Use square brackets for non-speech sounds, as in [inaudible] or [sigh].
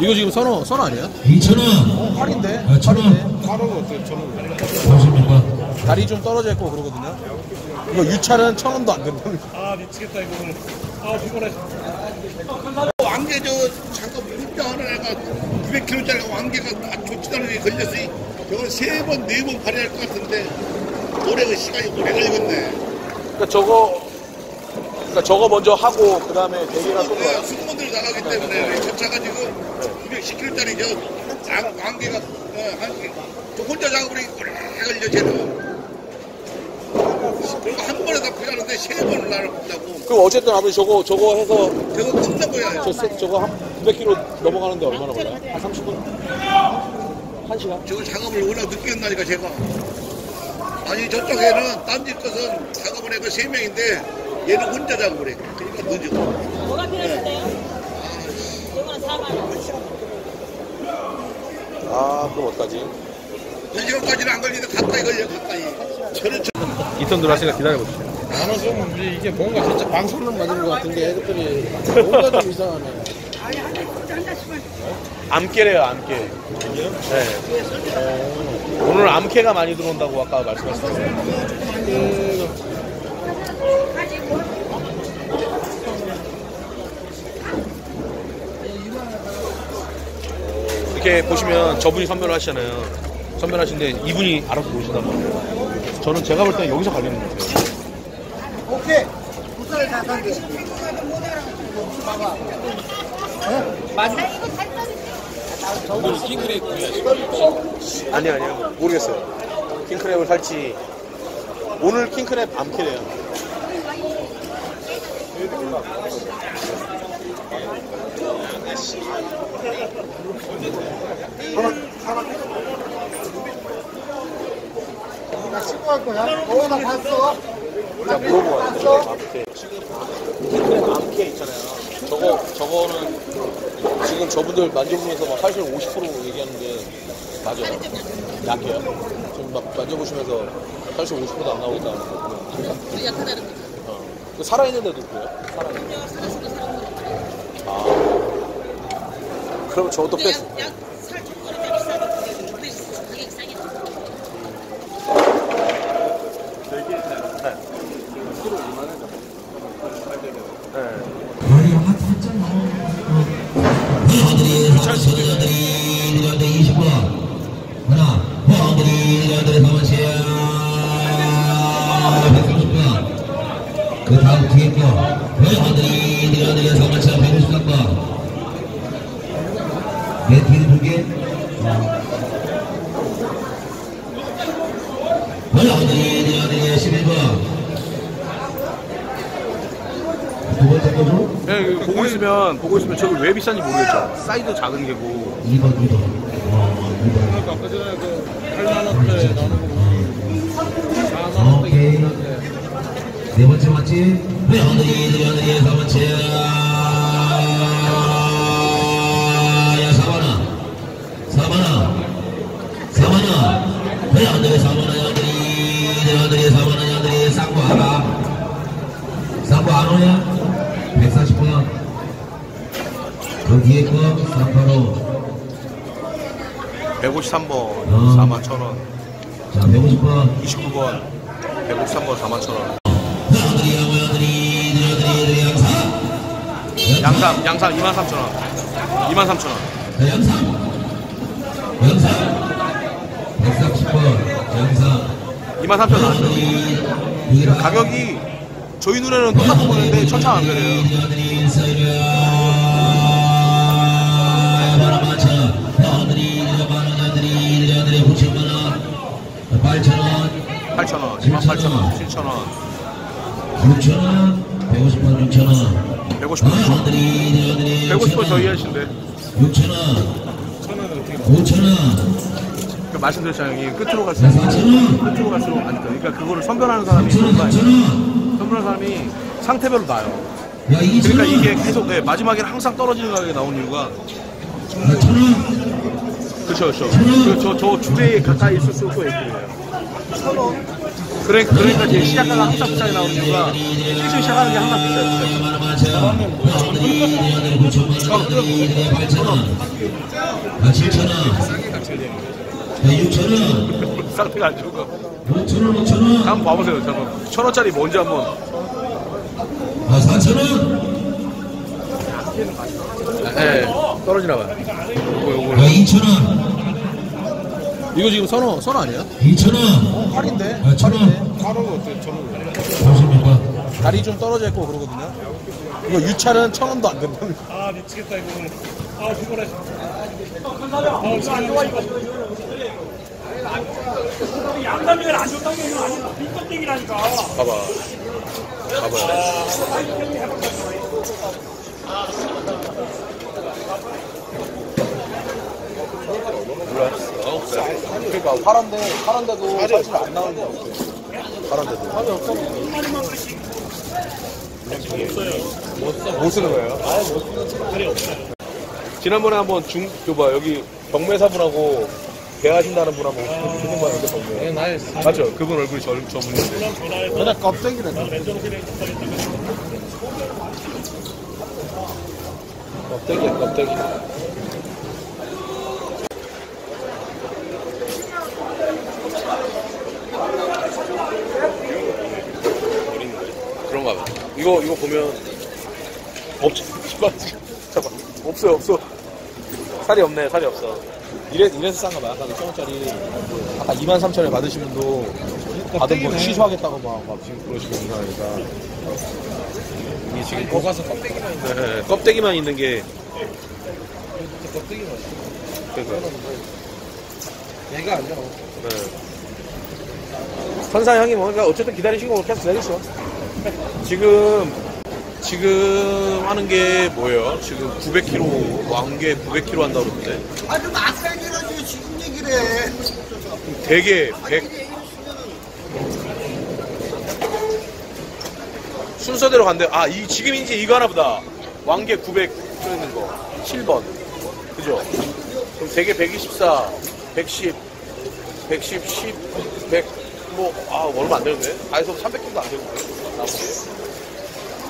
이거 지금 선어 선어 아니야? 2,000원. 팔인데. 아, 천 원. 팔은 어때? 저는 보십니까? 다리 좀 떨어져 있고 그러거든요. 이거 유찰은 천 원도 안 된답니다. 아 미치겠다 이거 오늘 아 피곤해 왕개 저 잠깐 문자 하나 애가 900kg짜리 왕개가 아, 게 걸렸으니 저걸 세 번, 네 번 발휘할 것 같은데 오래 시간이 오래 걸리겠네. 그러니까 저거 그러니까 저거 먼저 하고 그 다음에 대기가 또 네, 승무원들이 나가기 때문에 저 차가 지금 910kg짜리 저 왕, 왕개가 어, 한, 저 혼자 작업을 걸려 쟤는. 그리고 한 번에 다 피하는데 세 번을 나를 본다고. 그럼 어쨌든 아버지 저거 저거 해서 그거 끝난 거야. 저 세- 저거 한 900km 넘어가는데 얼마나 걸려요? 한 30분? 1시간? 저 작업을 워낙 늦게 한다니까 제가 아니 저쪽에는 딴 집 것은 작업을 해가 세 명인데 얘는 혼자 작업을 해 그러니까 늦어 뭐가 필요하신데요? 이거는 4만 원. 아 그럼 어떡하지? 1시간까지는 안 걸리는데 가까이 걸려 가까이 저는 저 이턴 들어왔으니까 기다려보세요. 나는 좀 이게 뭔가 진짜 방송만 맞은 것 같은 게 애들이 뭔가 좀 이상하네. 암깨래요, 암깨. 네. 어, 오늘 암캐가 많이 들어온다고 아까 말씀하셨어요. 이렇게 보시면 저분이 선별을 하시잖아요. 선별하시는데 이분이 알아서 모신단 말이에요. 저는 제가 볼 때는 여기서 갈리는 것 같아요. 아니 아니요. 모르겠어요. 킹크랩을 살지. 오늘 킹크랩 암캐래요 자 물어보고 왔어요 암캐 킹크랩 암캐 있잖아요 저거 저거는 지금 저분들 만져보면서 막 사실 50% 얘기하는데 맞아요 약해요 지금 막 만져보시면서 사실 50%도 안 나오니까 약하다는 거. 어. 그 살아있는데도 그래요? 살아있는 아 그럼 저것도 뺐어 약살 조건이 비싸니까 근데 가격이 싸게 네. 거의 한 3점 호들이 서들이 들어간다. 20번 하나 호들이 들어간다 4번째 130번 그 다음 뒤에 거 호들이 들어간다 4번 째 153번 내 뒤에 두개 호들이 들어간다 11번 두 번째 거죠? 네, 이거 보고 있으면 보고 있으면 저기 왜 비싼지 모르겠죠 사이즈 작은 개고 2번, 2번. 어, 2번. 아까 그 전에 그 8만 원짜리 나오는 거 4만 원대 오케이. 있는데 네 번째 맞지? 네, 오늘이, 네, 오늘이, 네 번째. 그 뒤에 거, 485. 153번 어. 4만 천원. 자, 150번. 29번 153번 4만 천원. 양삼 양삼 2만 3천 원. 2만 3천 원. 영상 영상 130번 영상 2만 3천 원. 나왔죠 가격이 저희 눈에는 똑같은 거였는데 천차만별이에요 8천원. 8,000원. 2만 8,000원 7,000원 6천원. 150원 6천원 150원 150원 저희 하신데. 6천원. 5천원. 그 말씀드렸잖아요 형님. 끝으로 갈수록 4천원. 끝으로 갈수록 안 돼요 그러니까 그거를 선별하는 사람이 3천원 있는 3천원. 선별하는 사람이 상태별로 나요. 야 2천원 그러니까 이게 계속 네, 마지막에 항상 떨어지는 가격이 나온 이유가 4천원. 그쵸 그쵸. 그, 저, 저 주제에 가까이 있을수록 또 예쁘네요 그래, 그러니까 이제 시작가가 항상 비싸게 나오는 이유가 실제 시작하는 게 항상 비싸요 비싸요. 아들이 내 아들이 9천만 원 아들이 내 8천 원 아, 7천 원 네, 6천 원 상태가 안 좋은 거. 5천 원 5천 원 한번 봐보세요. 저는 천 원짜리 뭔지 한번. 아, 4천 원 네, 떨어지나 봐요. 요거 요거. 아, 2천 원 이거 지금 선어 선어 아니야? 2천 원 팔인데. 아, 천 원. 팔은 어때? 저는 보십니까? 다리 좀 떨어져 있고 그러거든요. 이거 유찰은 천 원도 안 된다. 아 미치겠다 이거 아 피곤해 아 이거 안 좋아 이거 양담이가 안 좋다는 게 아니라 빈껍데기라니까 봐봐. 봐봐. 몰랐어. 그러니까 파란데 파란데도 사실 안 나오는 거 같아. 파란데도. 살이 없어. 못 쓰는 거예요? 아예 못 쓰는 거 지난번에 한번 중, 그 뭐, 여기 경매사분하고 대하신다는 분 한번 오신 거예요, 경매. 네, 맞죠? 그분 얼굴이 저, 저분인데. 그냥 껍데기네. 껍데기야, 껍데기. 그런가 봐. 이거, 이거 보면, 없지. 잠깐. [laughs] 없어요, 없어. 살이 없네, 살이 없어. 이래, 이래서 싼가 봐. 아까 2천원짜리. 아까 2만 3천원에 받으신 분도 받은 거 취소하겠다고 막, 막 지금 그러시는 거니까. 이게 지금 거 가서 껍데기만 있는 네, 껍데기만 있는 게. 껍데기만 그러니까. 얘가 아니야. 네. 선사향이 뭔가 어쨌든 기다리신 거 계속 되겠어. 지금 지금 하는 게 뭐예요? 지금 900kg 왕개 900kg 한다고 그러는데 아니 좀 아까 얘기해가지고 지금 얘기를 해. 대게 100 순서대로 간대. 아, 이 지금 이제 이거 하나 보다. 왕개 900 써있는 거. 7번. 그죠? 그럼 대게 124, 110, 110, 10, 100, 뭐, 아, 얼마 안 되는데? 아, 그래서 300kg lá, deu